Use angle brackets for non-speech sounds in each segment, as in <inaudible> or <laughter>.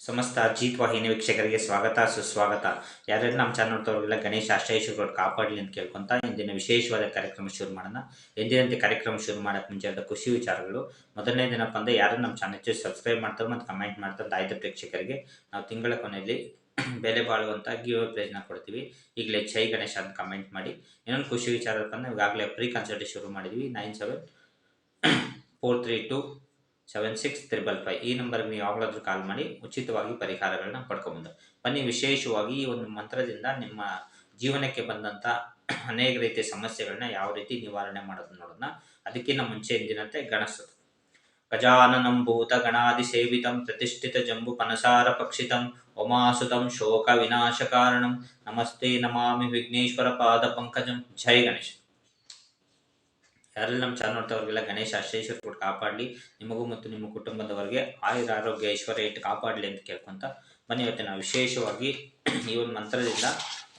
ಸಮಸ್ತ ಅಜಿತ್ ವಾಹಿನಿ ವೀಕ್ಷಕರಿಗೆ ಸ್ವಾಗತ, ಸುಸ್ವಾಗತ. ಯಾರ್ಯಾರು ನಮ್ಮ ಚಾನಲ್ ನೋಡ್ತವ್ರಿಗೆಲ್ಲ ಗಣೇಶ ಆಶ್ರಯಿಸಿಕೊಂಡು ಕಾಪಾಡಲಿ ಅಂತ ಕೇಳ್ಕೊಂತ ಇಂದಿನ ವಿಶೇಷವಾದ ಕಾರ್ಯಕ್ರಮ ಶುರು ಮಾಡೋಣ. ಎಂದಿನಂತೆ ಕಾರ್ಯಕ್ರಮ ಶುರು ಮಾಡೋಕ್ಕೆ ಮುಂಚೆ ಎಲ್ಲ ಖುಷಿ ವಿಚಾರಗಳು. ಮೊದಲನೇ ದಿನಪ್ಪ ಅಂದರೆ ಯಾರು ನಮ್ಮ ಚಾನಲ್ ಸಬ್ಸ್ಕ್ರೈಬ್ ಮಾಡ್ತಾರೆ ಮತ್ತು ಕಮೆಂಟ್ ಮಾಡ್ತಾರೆ ಆಯ್ತು ಪ್ರೇಕ್ಷಕರಿಗೆ. ನಾವು ತಿಂಗಳ ಕೊನೆಯಲ್ಲಿ <clears throat> ಬೆಲೆ ಬಾಳುವಂಥ ಗಿವ್ ಪ್ರೈಸ್ನ ಕೊಡ್ತೀವಿ. ಈಗಲೇ ಜೈ ಗಣೇಶ ಅಂತ ಕಮೆಂಟ್ ಮಾಡಿ. ಇನ್ನೊಂದು ಖುಷಿ ವಿಚಾರ ಅಂದರೆ ಈಗಾಗಲೇ ಪ್ರೀ ಕನ್ಸಲ್ಟೇಷನ್ ಶುರು ಮಾಡಿದ್ವಿ. Nine seven four three two seven six triple five ಈ ನಂಬರ್ಗೆ ನೀವು ಯಾವಾಗಲಾದರೂ ಕಾಲ್ ಮಾಡಿ ಉಚಿತವಾಗಿ ಪರಿಹಾರಗಳನ್ನ ಪಡ್ಕೊಬೋದು. ಬನ್ನಿ, ವಿಶೇಷವಾಗಿ ಈ ಒಂದು ಮಂತ್ರದಿಂದ ನಿಮ್ಮ ಜೀವನಕ್ಕೆ ಬಂದಂಥ ಅನೇಕ ರೀತಿಯ ಸಮಸ್ಯೆಗಳನ್ನ ಯಾವ ರೀತಿ ನಿವಾರಣೆ ಮಾಡೋದು ನೋಡೋಣ ಅದಕ್ಕಿಂತ ಮುಂಚೆ ಎಂದಿನಂತೆ ಗಣಸದು. ಗಜಾನನಂ ಭೂತ ಗಣಾದಿ ಸೇವಿತಂ ಪ್ರತಿಷ್ಠಿತ ಜಂಬು ಪನಸಾರ ಪಕ್ಷಿತಂ ಒಮಾಸುತಂ ಶೋಕ ವಿನಾಶ ಕಾರಣಂ ನಮಸ್ತೆ ನಮಾಮಿ ವಿಘ್ನೇಶ್ವರ ಪಾದ ಪಂಕಜಂ. ಜೈ ಗಣೇಶ್. ಯಾರೆಲ್ಲ ನಮ್ಮ ಚಾನಲ್ ನೋಡ್ತಾವ್ರಿಗೆಲ್ಲ ಗಣೇಶ ಆಶ್ರಯಿಸರ್ ಕೊಟ್ಟು ಕಾಪಾಡಲಿ. ನಿಮಗೂ ಮತ್ತು ನಿಮ್ಮ ಕುಟುಂಬದವರಿಗೆ ಆಯುರ ಆರೋಗ್ಯ, ಐಶ್ವರ್ಯ ಇಟ್ಟು ಕಾಪಾಡಲಿ ಅಂತ ಕೇಳ್ಕೊಂತ ಬನ್ನಿ ಇವತ್ತು ನಾವು ವಿಶೇಷವಾಗಿ ಈ ಒಂದು ಮಂತ್ರದಿಂದ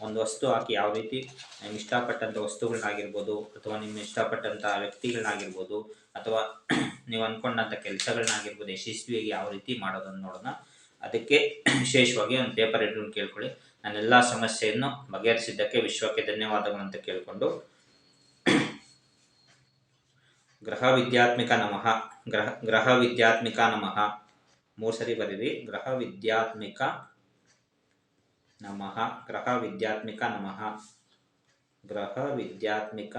ಒಂದು ವಸ್ತು ಹಾಕಿ ಯಾವ ರೀತಿ ನಿಮ್ಗೆ ಇಷ್ಟಪಟ್ಟಂಥ ವಸ್ತುಗಳನ್ನಾಗಿರ್ಬೋದು ಅಥವಾ ನಿಮ್ಮ ಇಷ್ಟಪಟ್ಟಂಥ ವ್ಯಕ್ತಿಗಳನ್ನಾಗಿರ್ಬೋದು ಅಥವಾ <clears throat> ನೀವು ಅಂದ್ಕೊಂಡಂಥ ಕೆಲಸಗಳನ್ನಾಗಿರ್ಬೋದು ಯಶಸ್ವಿಯಾಗಿ ಯಾವ ರೀತಿ ಮಾಡೋದನ್ನು ನೋಡೋಣ. ಅದಕ್ಕೆ <clears throat> ವಿಶೇಷವಾಗಿ ಒಂದು ಪೇಪರ್ ಇಟ್ಕೊಂಡು ಕೇಳ್ಕೊಳ್ಳಿ. ನನ್ನೆಲ್ಲ ಸಮಸ್ಯೆಯನ್ನು ಬಗೆಹರಿಸಿದ್ದಕ್ಕೆ ವಿಶ್ವಕ್ಕೆ ಧನ್ಯವಾದಗಳು ಅಂತ ಕೇಳಿಕೊಂಡು ಗ್ರಹ ವಿದ್ಯಾತ್ಮಿಕ ನಮಃ. ಗ್ರಹ ಗ್ರಹ ವಿದ್ಯಾತ್ಮಿಕ ನಮಃ. ಮೂರು ಸರಿ ಬರೀರಿ. ಗ್ರಹ ವಿದ್ಯಾತ್ಮಿಕ ನಮಃ. ಗ್ರಹ ವಿದ್ಯಾತ್ಮಿಕ ನಮಃ. ಗ್ರಹ ವಿದ್ಯಾತ್ಮಿಕ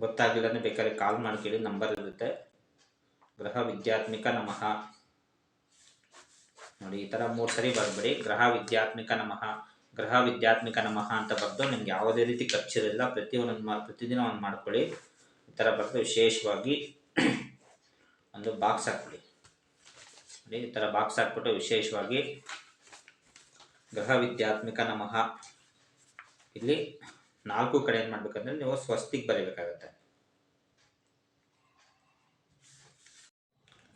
ಗೊತ್ತಾಗಲಿಲ್ಲ ಅಂದ್ರೆ ಬೇಕಾದ್ರೆ ಕಾಲ್ ಮಾಡಿ ಕೇಳಿ ನಂಬರ್ ಇರುತ್ತೆ. ಗ್ರಹ ವಿದ್ಯಾತ್ಮಿಕ ನಮಃ. ನೋಡಿ, ಈ ಥರ ಮೂರು ಸರಿ ಬರಬೇಡಿ ಗ್ರಹ ವಿದ್ಯಾತ್ಮಿಕ ನಮಃ. ಗ್ರಹ ವಿದ್ಯಾತ್ಮಿಕ ನಮಃ ಅಂತ ಬರೆದು ನಿಮ್ಗೆ ಯಾವುದೇ ರೀತಿ ಖರ್ಚಿರಲಿಲ್ಲ ಪ್ರತಿಯೊಂದೊಂದು ಮಾ, ಪ್ರತಿದಿನ ಒಂದು ಮಾಡ್ಕೊಳ್ಳಿ. ಥರ ಬರ್ತದೆ ವಿಶೇಷವಾಗಿ ಒಂದು ಬಾಕ್ಸ್ ಹಾಕ್ಬಿಡಿ. ನೋಡಿ, ಈ ಥರ ಬಾಕ್ಸ್ ಹಾಕ್ಬಿಟ್ಟು ವಿಶೇಷವಾಗಿ ಗ್ರಹ ವಿದ್ಯಾತ್ಮಿಕ ನಮಃ. ಇಲ್ಲಿ ನಾಲ್ಕು ಕಡೆ ಏನು ಮಾಡ್ಬೇಕಂದ್ರೆ ನೀವು ಸ್ವಸ್ತಿಗೆ ಬರೀಬೇಕಾಗತ್ತೆ.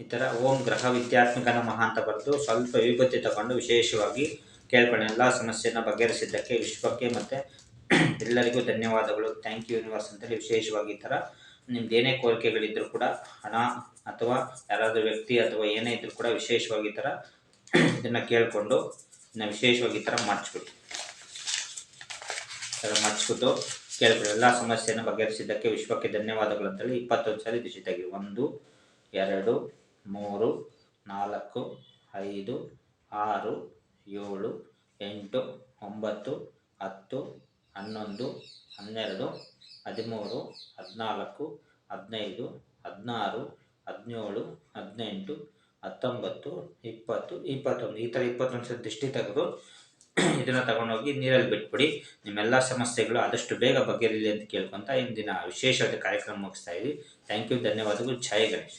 ಈ ಥರ ಓಂ ಗ್ರಹ ವಿದ್ಯಾತ್ಮಿಕ ನಮಃ ಅಂತ ಬರೆದು ಸ್ವಲ್ಪ ವಿಭೂತಿ ತಗೊಂಡು ವಿಶೇಷವಾಗಿ ಕೇಳ್ಕೊಳ್ಳಿ. ಎಲ್ಲ ಸಮಸ್ಯೆನ ಬಗೆಹರಿಸಿದ್ದಕ್ಕೆ, ವಿಶ್ವಕ್ಕೆ ಮತ್ತು ಎಲ್ಲರಿಗೂ ಧನ್ಯವಾದಗಳು. ಥ್ಯಾಂಕ್ ಯು ಯೂನಿವರ್ಸ್ ಅಂತೇಳಿ ವಿಶೇಷವಾಗಿ ಈ ಥರ ನಿಮ್ದು ಏನೇ ಕೋರಿಕೆಗಳಿದ್ದರೂ ಕೂಡ ಹಣ ಅಥವಾ ಯಾರಾದರೂ ವ್ಯಕ್ತಿ ಅಥವಾ ಏನೇ ಇದ್ರೂ ಕೂಡ ವಿಶೇಷವಾಗಿ ಈ ಥರ ಇದನ್ನು ಕೇಳಿಕೊಂಡು ಇನ್ನು ವಿಶೇಷವಾಗಿ ಈ ಥರ ಮರ್ಚ್ಬಿಡಿ ಈ ಥರ ಮರ್ಚ್ಬಿಟ್ಟು ಕೇಳ್ಕೊಳ್ಳಿ ಎಲ್ಲ ಸಮಸ್ಯೆಯನ್ನು ಬಗೆಹರಿಸಿದ್ದಕ್ಕೆ ವಿಶ್ವಕ್ಕೆ ಧನ್ಯವಾದಗಳು ಅಂತೇಳಿ ಇಪ್ಪತ್ತೊಂದು ಸಾರಿ ದಿಶೆ ತೆಗಿ ಒಂದು, ಎರಡು, ಮೂರು, ನಾಲ್ಕು, ಐದು, ಆರು, ಏಳು, ಎಂಟು, ಒಂಬತ್ತು, ಹತ್ತು, ಹನ್ನೊಂದು, ಹನ್ನೆರಡು ಹದಿಮೂರು, ಹದಿನಾಲ್ಕು, ಹದಿನೈದು, ಹದಿನಾರು, ಹದಿನೇಳು, ಹದಿನೆಂಟು, ಹತ್ತೊಂಬತ್ತು, ಇಪ್ಪತ್ತು, ಇಪ್ಪತ್ತೊಂದು. ಈ ಥರ ಇಪ್ಪತ್ತೊಂದು ಸಲ ದೃಷ್ಟಿ ತೆಗೆದು ಇದನ್ನು ತಗೊಂಡೋಗಿ ನೀರಲ್ಲಿ ಬಿಟ್ಬಿಡಿ. ನಿಮ್ಮೆಲ್ಲ ಸಮಸ್ಯೆಗಳು ಆದಷ್ಟು ಬೇಗ ಬಗೆಹರಿಲಿ ಅಂತ ಕೇಳ್ಕೊತ ಇಂದಿನ ವಿಶೇಷವಾದ ಕಾರ್ಯಕ್ರಮ ಮುಗಿಸ್ತಾ ಇದ್ದೀವಿ ಥ್ಯಾಂಕ್ ಯು ಧನ್ಯವಾದಗಳು. ಜೈ ಗಣೇಶ್.